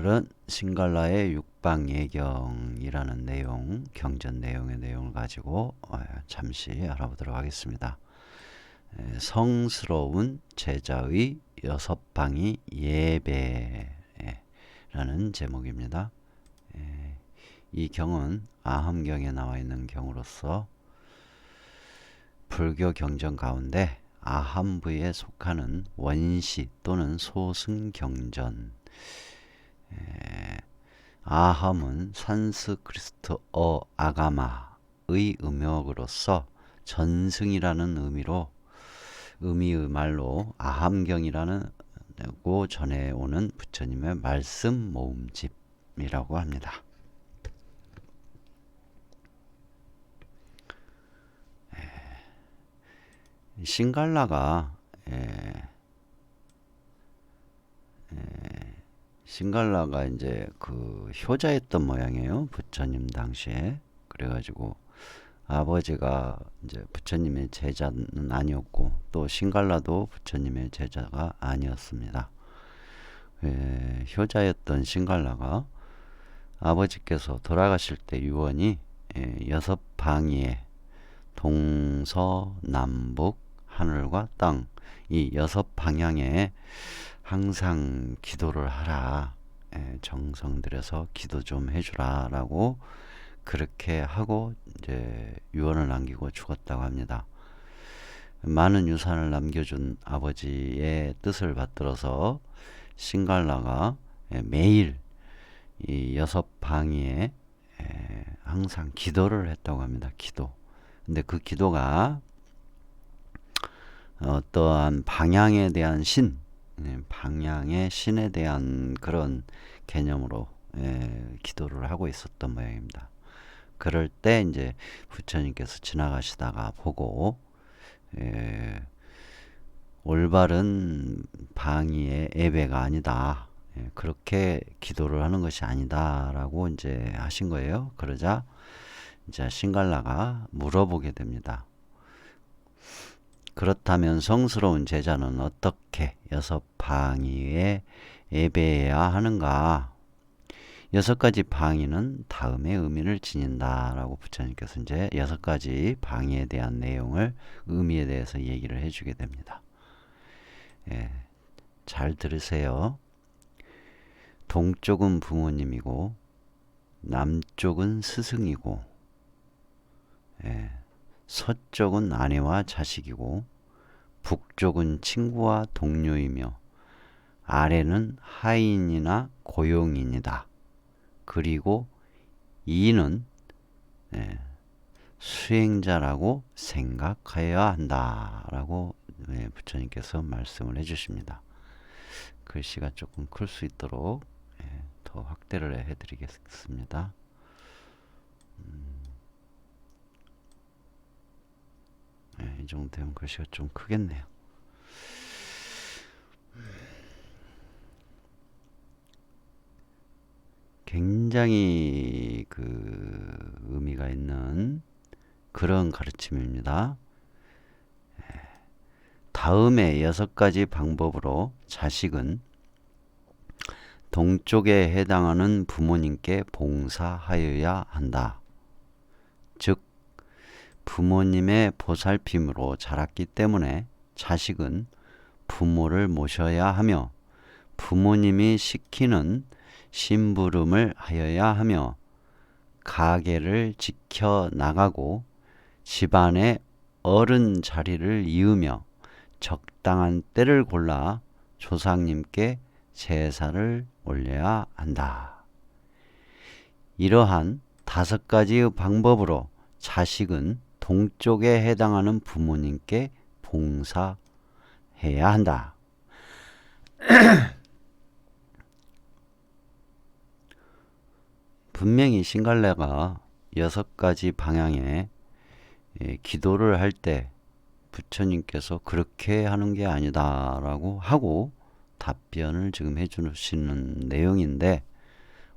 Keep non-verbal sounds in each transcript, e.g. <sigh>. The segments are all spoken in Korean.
오늘은 신갈라의 육방 예경이라는 내용, 경전 내용의 내용을 가지고 어, 잠시 알아보도록 하겠습니다. 에, 성스러운 제자의 여섯 방이 예배라는 제목입니다. 에, 이 경은 아함경에 나와 있는 경으로서 불교 경전 가운데 아함부에 속하는 원시 또는 소승경전 에, 아함은 산스크리스트어 아가마의 음역으로서 전승이라는 의미로 의미의 말로 아함경이라는 고 전해오는 부처님의 말씀 모음집이라고 합니다. 에, 신갈라가 에, 신갈라가 이제 그 효자였던 모양이에요. 부처님 당시에. 그래가지고 아버지가 이제 부처님의 제자는 아니었고 또 신갈라도 부처님의 제자가 아니었습니다. 예, 효자였던 신갈라가 아버지께서 돌아가실 때 유언이 예, 여섯 방위에 동서 남북 하늘과 땅 이 여섯 방향에 항상 기도를 하라. 예, 정성 들여서 기도 좀 해주라. 라고 그렇게 하고 이제 유언을 남기고 죽었다고 합니다. 많은 유산을 남겨준 아버지의 뜻을 받들어서 신갈라가 예, 매일 이 여섯 방위에 예, 항상 기도를 했다고 합니다. 기도. 근데 그 기도가 어떠한 방향에 대한 신, 예, 방향의 신에 대한 그런 개념으로 예, 기도를 하고 있었던 모양입니다. 그럴 때 이제 부처님께서 지나가시다가 보고 예, 올바른 방위의 예배가 아니다. 예, 그렇게 기도를 하는 것이 아니다라고 이제 하신 거예요. 그러자 이제 신갈라가 물어보게 됩니다. 그렇다면 성스러운 제자는 어떻게 여섯 방위에 예배해야 하는가? 여섯 가지 방위는 다음의 의미를 지닌다라고 부처님께서 이제 여섯 가지 방위에 대한 내용을 의미에 대해서 얘기를 해주게 됩니다. 예, 잘 들으세요. 동쪽은 부모님이고 남쪽은 스승이고 예, 서쪽은 아내와 자식이고 북쪽은 친구와 동료이며 아래는 하인이나 고용인이다. 그리고 이는 예, 수행자라고 생각하여야 한다라고 예, 부처님께서 말씀을 해주십니다. 글씨가 조금 클 수 있도록 예, 더 확대를 해드리겠습니다. 네, 이 정도 되면 글씨가 좀 크겠네요. 굉장히 그 의미가 있는 그런 가르침입니다. 다음에 여섯 가지 방법으로 자식은 동쪽에 해당하는 부모님께 봉사하여야 한다. 즉, 부모님의 보살핌으로 자랐기 때문에 자식은 부모를 모셔야 하며 부모님이 시키는 심부름을 하여야 하며 가게를 지켜 나가고 집안의 어른 자리를 이으며 적당한 때를 골라 조상님께 제사를 올려야 한다. 이러한 다섯 가지의 방법으로 자식은 동쪽에 해당하는 부모님께 봉사해야 한다. <clears throat> 분명히 신갈래가 여섯 가지 방향에 예, 기도를 할 때 부처님께서 그렇게 하는 게 아니다라고 하고 답변을 지금 해주시는 내용인데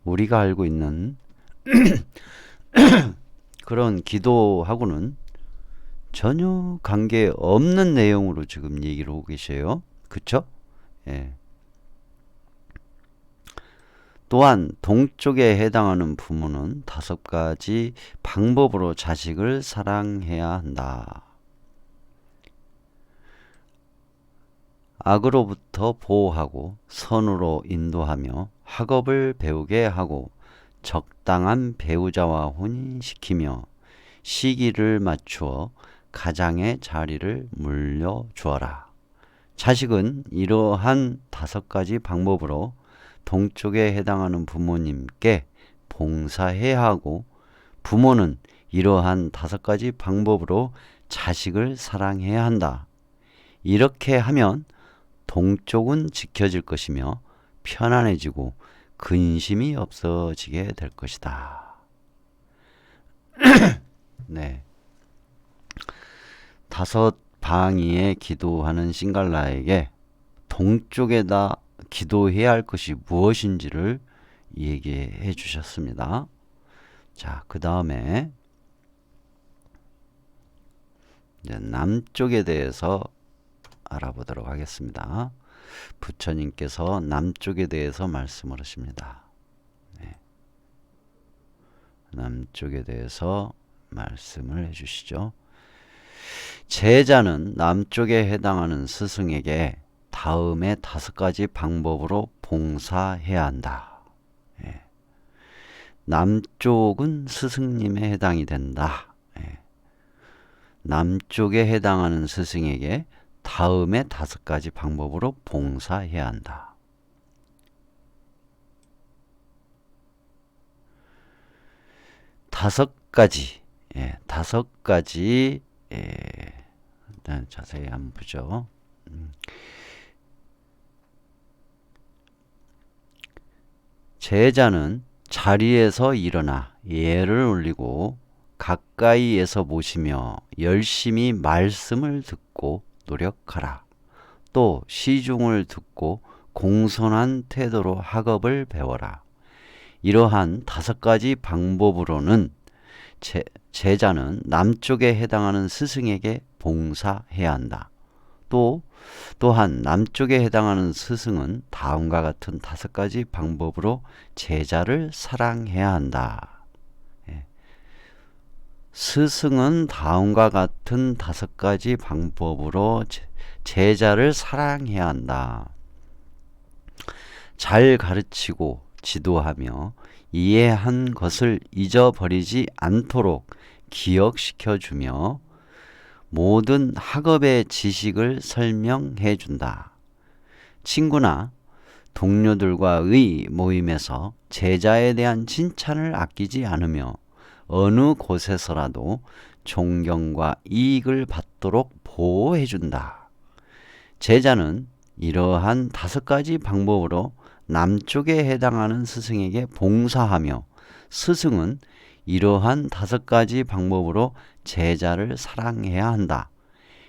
우리가 알고 있는 <clears throat> <clears throat> 그런 기도하고는 전혀 관계 없는 내용으로 지금 얘기를 하고 계셔요. 그쵸? 예. 또한 동쪽에 해당하는 부모는 다섯 가지 방법으로 자식을 사랑해야 한다. 악으로부터 보호하고 선으로 인도하며 학업을 배우게 하고 적당한 배우자와 혼인시키며 시기를 맞추어 가장의 자리를 물려주어라. 자식은 이러한 다섯 가지 방법으로 동쪽에 해당하는 부모님께 봉사해야 하고 부모는 이러한 다섯 가지 방법으로 자식을 사랑해야 한다. 이렇게 하면 동쪽은 지켜질 것이며 편안해지고 근심이 없어지게 될 것이다. <clears throat> 네. 다섯 방위에 기도하는 싱갈라에게 동쪽에다 기도해야 할 것이 무엇인지를 얘기해 주셨습니다. 자, 그 다음에 남쪽에 대해서 알아보도록 하겠습니다. 부처님께서 남쪽에 대해서 말씀을 하십니다. 네. 남쪽에 대해서 말씀을 해주시죠. 제자는 남쪽에 해당하는 스승에게 다음의 다섯 가지 방법으로 봉사해야 한다. 예. 남쪽은 스승님에 해당이 된다. 예. 남쪽에 해당하는 스승에게 다음의 다섯 가지 방법으로 봉사해야 한다. 다섯 가지, 예, 다섯 가지, 예, 일단 자세히 한번 보죠. 음. 제자는 자리에서 일어나 예를 올리고 가까이에서 보시며 열심히 말씀을 듣고 노력하라. 또 시중을 듣고 공손한 태도로 학업을 배워라. 이러한 다섯 가지 방법으로는 제, 제자는 남쪽에 해당하는 스승에게 봉사해야 한다. 또 또한 남쪽에 해당하는 스승은 다음과 같은 다섯 가지 방법으로 제자를 사랑해야 한다. 예. 스승은 다음과 같은 다섯 가지 방법으로 제자를 사랑해야 한다. 잘 가르치고 지도하며 이해한 것을 잊어버리지 않도록 기억시켜 주며 모든 학업의 지식을 설명해 준다. 친구나 동료들과의 모임에서 제자에 대한 칭찬을 아끼지 않으며 어느 곳에서라도 존경과 이익을 받도록 보호해 준다. 제자는 이러한 다섯 가지 방법으로 남쪽에 해당하는 스승에게 봉사하며 스승은 이러한 다섯 가지 방법으로 제자를 사랑해야 한다.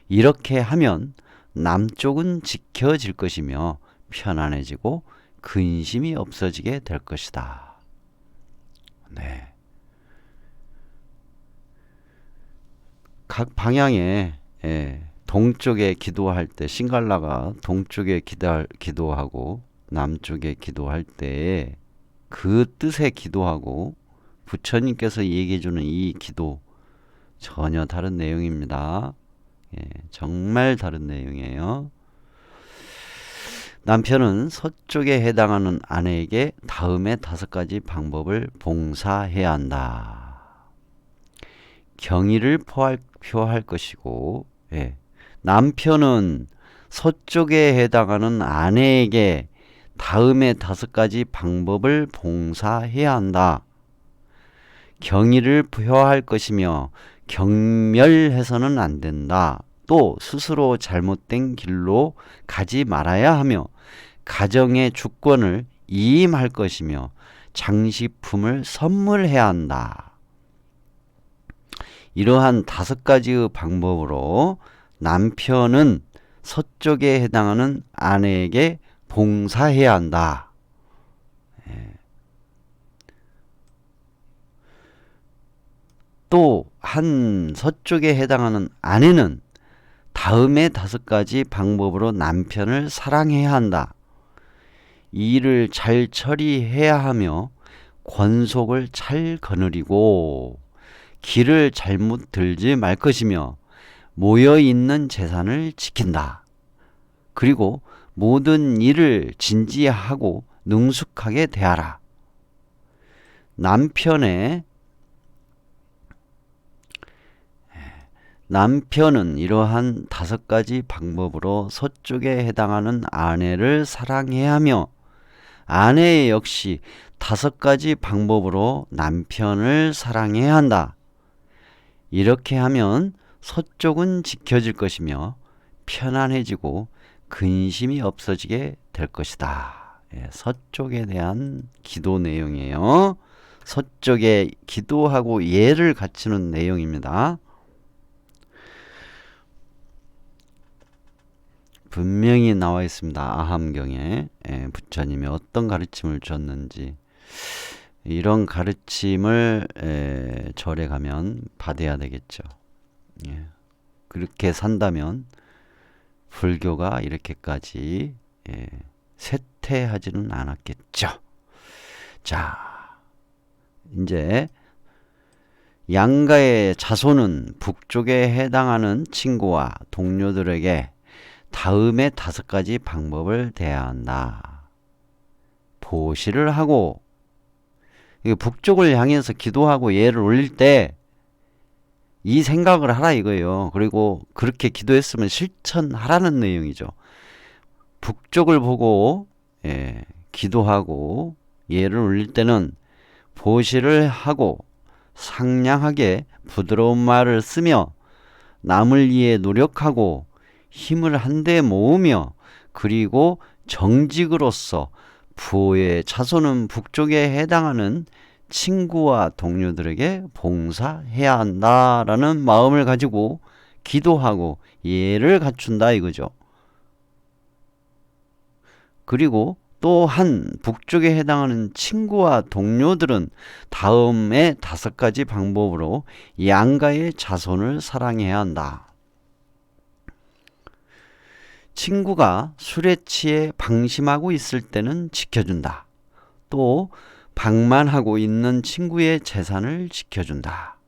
이렇게 하면 남쪽은 지켜질 것이며 편안해지고 근심이 없어지게 될 것이다. 네. 각 방향에 예, 동쪽에 기도할 때 신갈라가 동쪽에 기도, 기도하고 남쪽에 기도할 때 그 뜻에 기도하고 부처님께서 얘기해 주는 이 기도 전혀 다른 내용입니다. 예, 정말 다른 내용이에요. 남편은 서쪽에 해당하는 아내에게 다음의 다섯 가지 방법을 봉사해야 한다. 경의를 포할, 표할 것이고, 예. 남편은 서쪽에 해당하는 아내에게 다음의 다섯 가지 방법을 봉사해야 한다. 경의를 표할 것이며 경멸해서는 안 된다. 또 스스로 잘못된 길로 가지 말아야 하며 가정의 주권을 이임할 것이며 장식품을 선물해야 한다. 이러한 다섯 가지의 방법으로 남편은 서쪽에 해당하는 아내에게 봉사해야 한다. 또 한 서쪽에 해당하는 아내는 다음의 다섯 가지 방법으로 남편을 사랑해야 한다. 일을 잘 처리해야 하며 권속을 잘 거느리고 길을 잘못 들지 말 것이며 모여 있는 재산을 지킨다. 그리고 모든 일을 진지하고 능숙하게 대하라. 남편의 남편은 이러한 다섯 가지 방법으로 서쪽에 해당하는 아내를 사랑해야 하며 아내 역시 다섯 가지 방법으로 남편을 사랑해야 한다. 이렇게 하면 서쪽은 지켜질 것이며 편안해지고 근심이 없어지게 될 것이다. 예, 서쪽에 대한 기도 내용이에요. 서쪽에 기도하고 예를 갖추는 내용입니다. 분명히 나와 있습니다. 아함경에 예, 부처님이 어떤 가르침을 줬는지 이런 가르침을 에, 절에 가면 받아야 되겠죠. 예. 그렇게 산다면 불교가 이렇게까지 예, 쇠퇴하지는 않았겠죠. 자, 이제 양가의 자손은 북쪽에 해당하는 친구와 동료들에게 다음의 다섯 가지 방법을 대해야 한다. 보시를 하고 북쪽을 향해서 기도하고 예를 올릴 때 이 생각을 하라 이거예요. 그리고 그렇게 기도했으면 실천하라는 내용이죠. 북쪽을 보고 예, 기도하고 예를 올릴 때는 보시를 하고 상냥하게 부드러운 말을 쓰며 남을 위해 노력하고 힘을 한데 모으며 그리고 정직으로서 부호의 자손은 북쪽에 해당하는 친구와 동료들에게 봉사해야 한다라는 마음을 가지고 기도하고 예를 갖춘다 이거죠. 그리고 또한 북쪽에 해당하는 친구와 동료들은 다음의 다섯 가지 방법으로 양가의 자손을 사랑해야 한다. 친구가 술에 취해 방심하고 있을 때는 지켜준다. 또 방만하고 있는 친구의 재산을 지켜준다.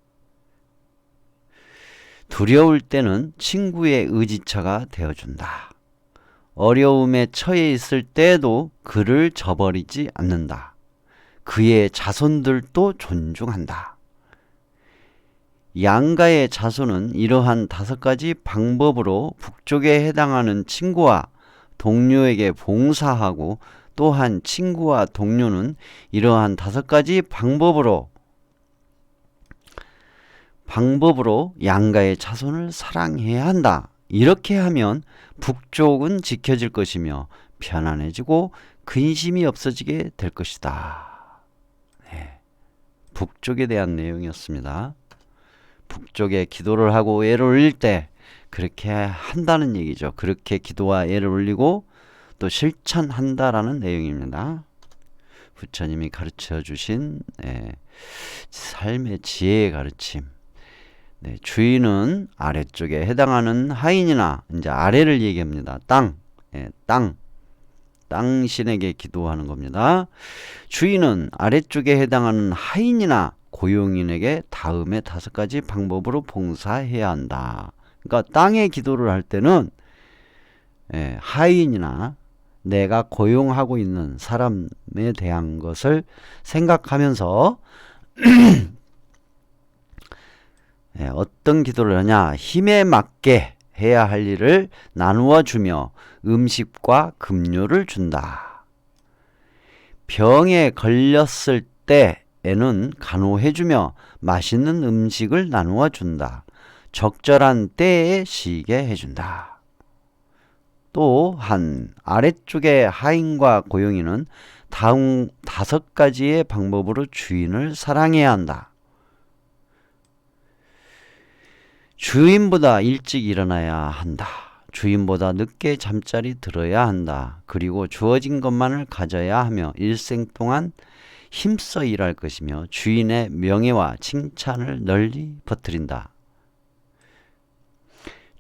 두려울 때는 친구의 의지처가 되어준다. 어려움에 처해 있을 때에도 그를 저버리지 않는다. 그의 자손들도 존중한다. 양가의 자손은 이러한 다섯 가지 방법으로 북쪽에 해당하는 친구와 동료에게 봉사하고 또한 친구와 동료는 이러한 다섯 가지 방법으로 방법으로 양가의 자손을 사랑해야 한다. 이렇게 하면 북쪽은 지켜질 것이며 편안해지고 근심이 없어지게 될 것이다. 네. 북쪽에 대한 내용이었습니다. 북쪽에 기도를 하고 예를 올릴 때 그렇게 한다는 얘기죠. 그렇게 기도와 예를 올리고 또 실천한다라는 내용입니다. 부처님이 가르쳐 주신 네, 삶의 지혜의 가르침. 네, 주인은 아래쪽에 해당하는 하인이나 이제 아래를 얘기합니다. 땅, 네, 땅, 땅신에게 기도하는 겁니다. 주인은 아래쪽에 해당하는 하인이나 고용인에게 다음에 다섯 가지 방법으로 봉사해야 한다. 그러니까 땅에 기도를 할 때는 예, 하인이나 내가 고용하고 있는 사람에 대한 것을 생각하면서 <clears throat> 예, 어떤 기도를 하냐 힘에 맞게 해야 할 일을 나누어 주며 음식과 급료를 준다. 병에 걸렸을 때 에는 간호해주며 맛있는 음식을 나누어 준다. 적절한 때에 쉬게 해준다. 또한 아래쪽의 하인과 고용인은 다음 다섯 가지의 방법으로 주인을 사랑해야 한다. 주인보다 일찍 일어나야 한다. 주인보다 늦게 잠자리 들어야 한다. 그리고 주어진 것만을 가져야 하며 일생 동안 힘써 일할 것이며 주인의 명예와 칭찬을 널리 퍼뜨린다.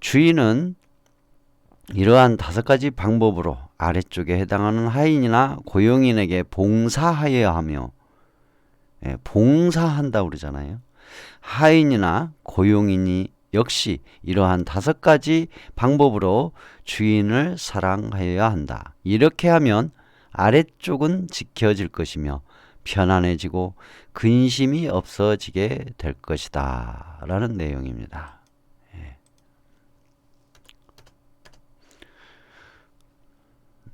주인은 이러한 다섯 가지 방법으로 아래쪽에 해당하는 하인이나 고용인에게 봉사하여야 하며 예, 봉사한다 그러잖아요. 하인이나 고용인이 역시 이러한 다섯 가지 방법으로 주인을 사랑하여야 한다. 이렇게 하면 아래쪽은 지켜질 것이며 편안해지고 근심이 없어지게 될 것이다. 라는 내용입니다. 예.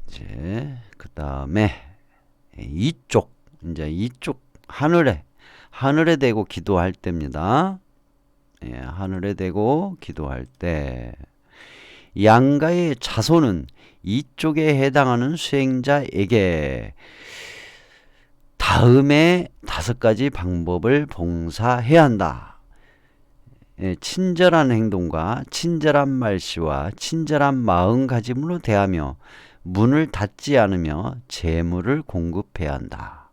이제 그 다음에 이쪽 이제 이쪽 하늘에 하늘에 대고 기도할 때입니다. 예, 하늘에 대고 기도할 때 양가의 자손은 이쪽에 해당하는 수행자에게 다음에 다섯 가지 방법을 봉사해야 한다. 예, 친절한 행동과 친절한 말씨와 친절한 마음가짐으로 대하며 문을 닫지 않으며 재물을 공급해야 한다.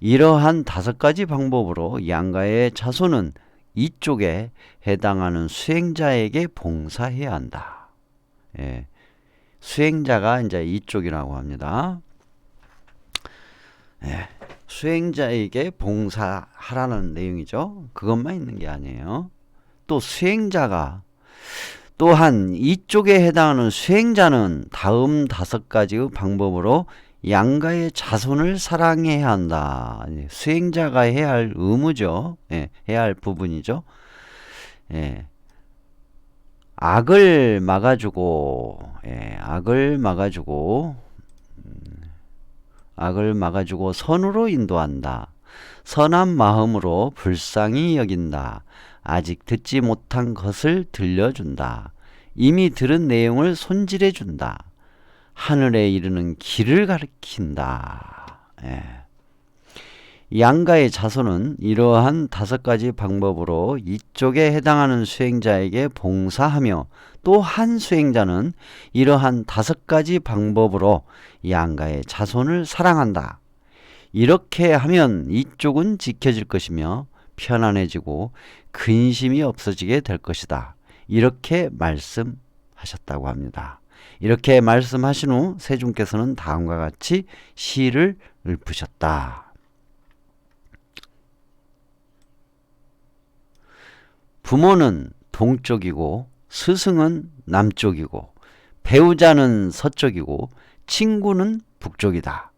이러한 다섯 가지 방법으로 양가의 자손은 이쪽에 해당하는 수행자에게 봉사해야 한다. 예, 수행자가 이제 이쪽이라고 합니다. 예, 수행자에게 봉사하라는 내용이죠. 그것만 있는 게 아니에요. 또 수행자가 또한 이쪽에 해당하는 수행자는 다음 다섯 가지의 방법으로 양가의 자손을 사랑해야 한다. 수행자가 해야 할 의무죠. 예, 해야 할 부분이죠. 예. 악을 막아주고, 예, 악을 막아주고, 음, 악을 막아주고 선으로 인도한다. 선한 마음으로 불쌍히 여긴다. 아직 듣지 못한 것을 들려준다. 이미 들은 내용을 손질해 준다. 하늘에 이르는 길을 가리킨다. 예. 양가의 자손은 이러한 다섯 가지 방법으로 이쪽에 해당하는 수행자에게 봉사하며 또 한 수행자는 이러한 다섯 가지 방법으로 양가의 자손을 사랑한다. 이렇게 하면 이쪽은 지켜질 것이며 편안해지고 근심이 없어지게 될 것이다. 이렇게 말씀하셨다고 합니다. 이렇게 말씀하신 후 세종께서는 다음과 같이 시를 읊으셨다. 부모는 동쪽이고 스승은 남쪽이고 배우자는 서쪽이고 친구는 북쪽이다.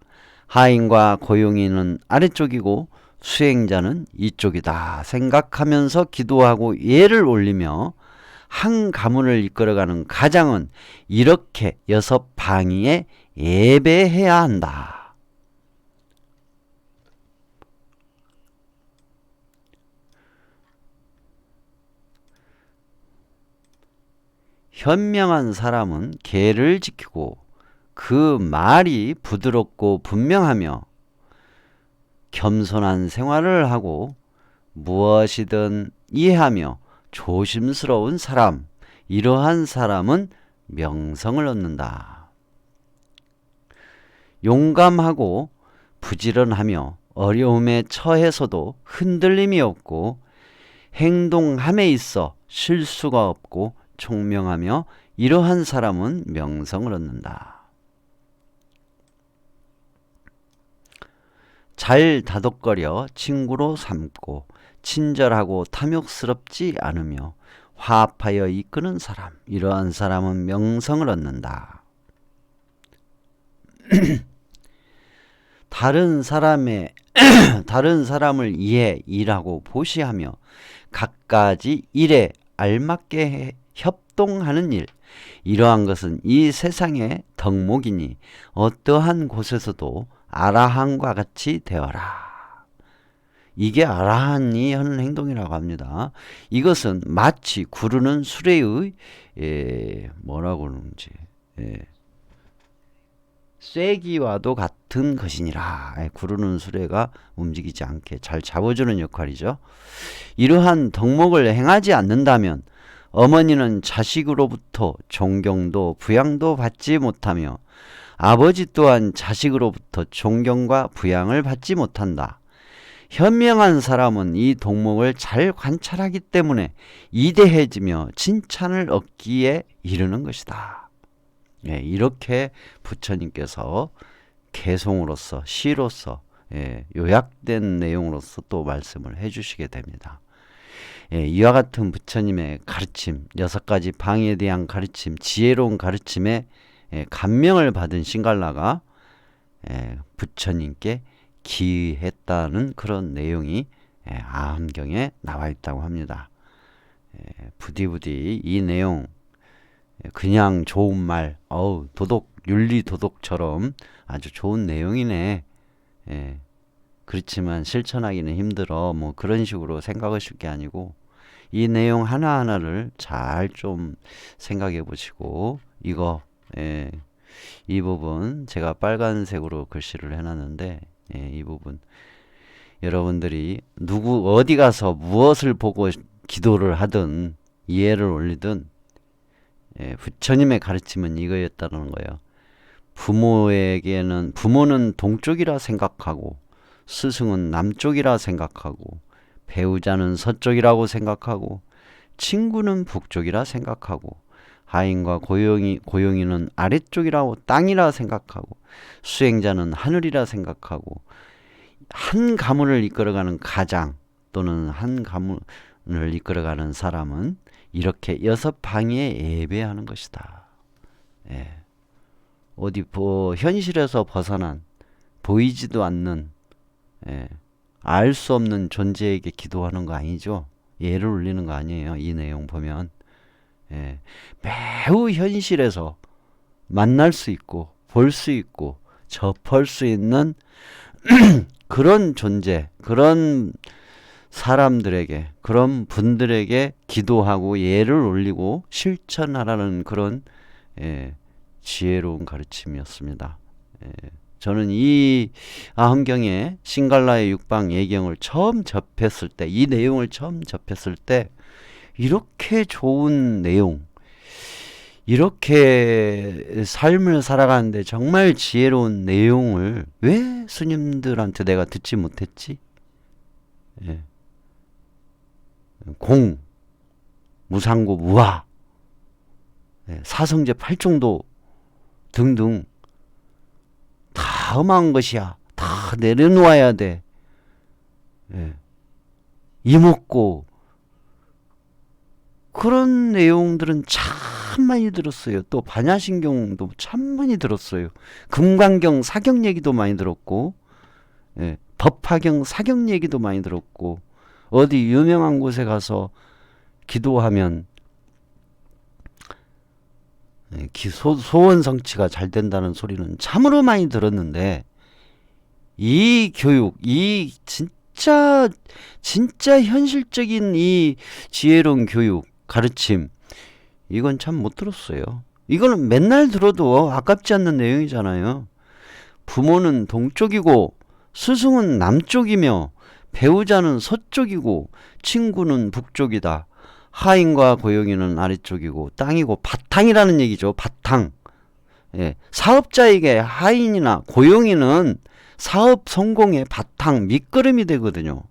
하인과 고용인은 아래쪽이고 수행자는 이쪽이다. 생각하면서 기도하고 예를 올리며 한 가문을 이끌어가는 가장은 이렇게 여섯 방위에 예배해야 한다. 현명한 사람은 계를 지키고 그 말이 부드럽고 분명하며 겸손한 생활을 하고 무엇이든 이해하며 조심스러운 사람, 이러한 사람은 명성을 얻는다. 용감하고 부지런하며 어려움에 처해서도 흔들림이 없고 행동함에 있어 실수가 없고 총명하며 이러한 사람은 명성을 얻는다. 잘 다독거려 친구로 삼고 친절하고 탐욕스럽지 않으며 화합하여 이끄는 사람, 이러한 사람은 명성을 얻는다. <clears throat> 다른 사람의 <clears throat> 다른 사람을 이해 일하고 보시하며 각가지 일에 알맞게 협동하는 일 이러한 것은 이 세상의 덕목이니 어떠한 곳에서도 아라한과 같이 되어라. 이게 아라한이 하는 행동이라고 합니다. 이것은 마치 구르는 수레의 예, 뭐라고 그러는지 예, 쐐기와도 같은 것이니라. 예, 구르는 수레가 움직이지 않게 잘 잡아주는 역할이죠. 이러한 덕목을 행하지 않는다면 어머니는 자식으로부터 존경도 부양도 받지 못하며 아버지 또한 자식으로부터 존경과 부양을 받지 못한다. 현명한 사람은 이 동목을 잘 관찰하기 때문에 이대해지며 칭찬을 얻기에 이르는 것이다. 예, 이렇게 부처님께서 개송으로서 시로서 예, 요약된 내용으로서 또 말씀을 해주시게 됩니다. 예, 이와 같은 부처님의 가르침, 여섯 가지 방에 대한 가르침, 지혜로운 가르침에 예, 감명을 받은 신갈라가 예, 부처님께 기했다는 그런 내용이 예, 아함경에 나와 있다고 합니다. 예, 부디부디 이 내용 예, 그냥 좋은 말, 어우 도덕 윤리 도덕처럼 아주 좋은 내용이네. 예, 그렇지만 실천하기는 힘들어. 뭐 그런 식으로 생각하실 게 아니고 이 내용 하나하나를 잘 좀 생각해 보시고 이거 예, 이 부분 제가 빨간색으로 글씨를 해놨는데 예, 이 부분 여러분들이 누구 어디 가서 무엇을 보고 기도를 하든 이해를 올리든 예, 부처님의 가르침은 이거였다는 거예요. 부모에게는 부모는 동쪽이라 생각하고 스승은 남쪽이라 생각하고 배우자는 서쪽이라고 생각하고 친구는 북쪽이라 생각하고 하인과 고용이 고용이는 아래쪽이라고 땅이라 생각하고 수행자는 하늘이라 생각하고 한 가문을 이끌어가는 가장 또는 한 가문을 이끌어가는 사람은 이렇게 여섯 방에 예배하는 것이다. 예. 어디 뭐 현실에서 벗어난 보이지도 않는 예. 알 수 없는 존재에게 기도하는 거 아니죠? 예를 올리는 거 아니에요. 이 내용 보면 예. 매우 현실에서 만날 수 있고 볼 수 있고 접할 수 있는 <clears throat> 그런 존재, 그런 사람들에게, 그런 분들에게 기도하고 예를 올리고 실천하라는 그런 예, 지혜로운 가르침이었습니다. 예, 저는 이 아함경의 신갈라의 육방 예경을 처음 접했을 때, 이 내용을 처음 접했을 때, 이렇게 좋은 내용, 이렇게 삶을 살아가는데 정말 지혜로운 내용을 왜 스님들한테 내가 듣지 못했지? 예. 공, 무상고, 무화, 예, 사성제 팔종도 등등 다 험한 것이야. 다 내려놓아야 돼. 예. 이목고 그런 내용들은 참 많이 들었어요. 또 반야신경도 참 많이 들었어요. 금강경 사경 얘기도 많이 들었고, 예, 법화경 사경 얘기도 많이 들었고, 어디 유명한 곳에 가서 기도하면 소, 소원 성취가 잘 된다는 소리는 참으로 많이 들었는데 이 교육, 이 진짜 진짜 현실적인 이 지혜로운 교육, 가르침 이건 참 못 들었어요. 이거는 맨날 들어도 아깝지 않는 내용이잖아요. 부모는 동쪽이고 스승은 남쪽이며 배우자는 서쪽이고 친구는 북쪽이다. 하인과 고용이는 아래쪽이고 땅이고 바탕이라는 얘기죠. 바탕. 예, 사업자에게 하인이나 고용이는 사업 성공의 바탕, 밑거름이 되거든요.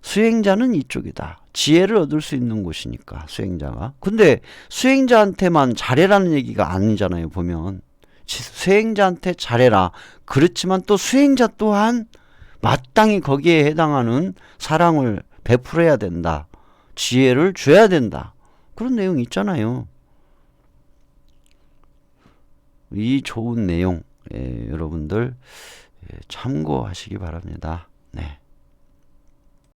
수행자는 이쪽이다. 지혜를 얻을 수 있는 곳이니까 수행자가. 근데 수행자한테만 잘해라는 얘기가 아니잖아요. 보면 수행자한테 잘해라. 그렇지만 또 수행자 또한 마땅히 거기에 해당하는 사랑을 베풀어야 된다. 지혜를 줘야 된다. 그런 내용 있잖아요. 이 좋은 내용 예, 여러분들 예, 참고하시기 바랍니다. 네.